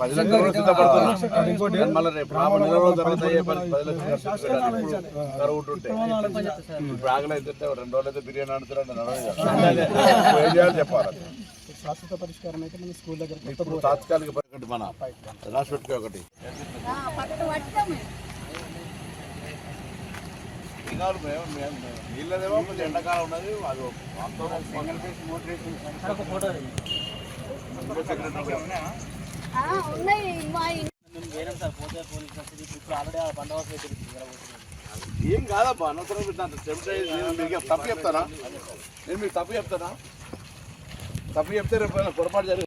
పది లక్షలు మళ్ళీ రేపు రాబో నెల రోజుల తర్వాత పది కరువు ఉంటుంటే. ఇప్పుడు రెండు బిర్యానీ ఏం చేయాలి చెప్పాలి శాశ్వత పరిష్కారం అయితే మన స్కూల్ దగ్గర ఇప్పుడు తాత్కాలిక మన రాసి పెట్టుకో ఒకటి. నీళ్ళదేమో కొంచెం ఎండాకాలం ఉన్నది అది ఏం కాదబ్బా అనవసరం పెట్టినంత చెప్తే నేను మీకు తప్పు చెప్తానా నేను మీకు తప్పు చెప్తానా? తప్పు చెప్తే రేపు పొరపాటు జరిగింది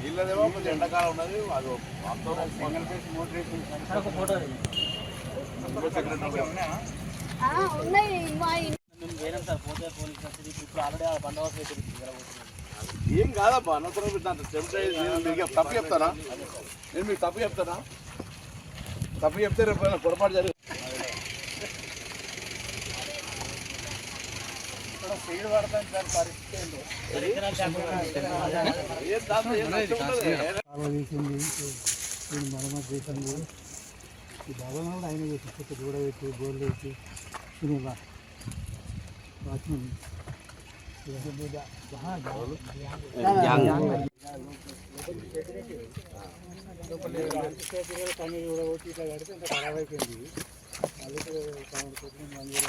నీళ్ళదేమో కొంచెం ఎండాకాలం ఉన్నది. అది మోటర్ వేసి ఇంకో సెక్రటరీ ఆ, ఇంటి ఏం కాదబ్బా అనవసరం పెట్టినంత చెప్తే నేను మీకు తప్పు చెప్తానా నేను మీకు తప్పు చెప్తానా? తప్పు చెప్తే రేపు పొరపాటు జరిగింది సీడ్ పడతాను సార్ పరిస్థితి దీన్ని మరమ్మతు ఈ కూడా ఆయన చేసి గోడ పెట్టి సినిమా వాచ్మెన్ పని కూడా ఇట్లా కడితే అంత ఖరాబ్ అయిపోయింది అది పన్నెండు కోట్లు మంజూరు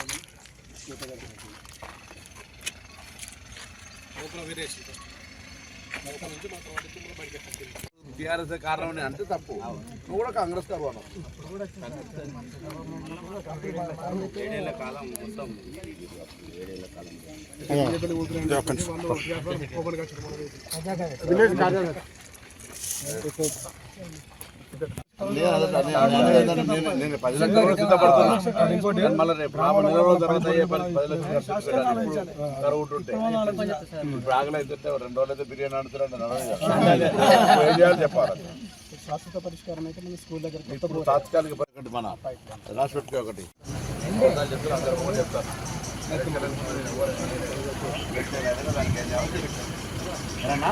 టీఆర్ఎస్ కారణం అని అంటే తప్పు. నువ్వు కూడా కాంగ్రెస్ కారణం నేను పది లక్షలు కూడా సిద్ధపడుతున్నా కానీ మళ్ళీ రేపు రాబో నెల రోజుల తర్వాత అయ్యే పని పది లక్షలు కరువు ఉంటుంటే. ఇప్పుడు రెండు రోజులు అయితే బిర్యానీ. ఇప్పుడు ఏం చేయాలి చెప్పాలి శాశ్వత పరిష్కారం అయితే మన స్కూల్ దగ్గర ఇప్పుడు తాత్కాలిక మన రాసి పెట్టుకో ఒకటి చెప్తారు చెప్తారు దానికి ఏం చేయాలో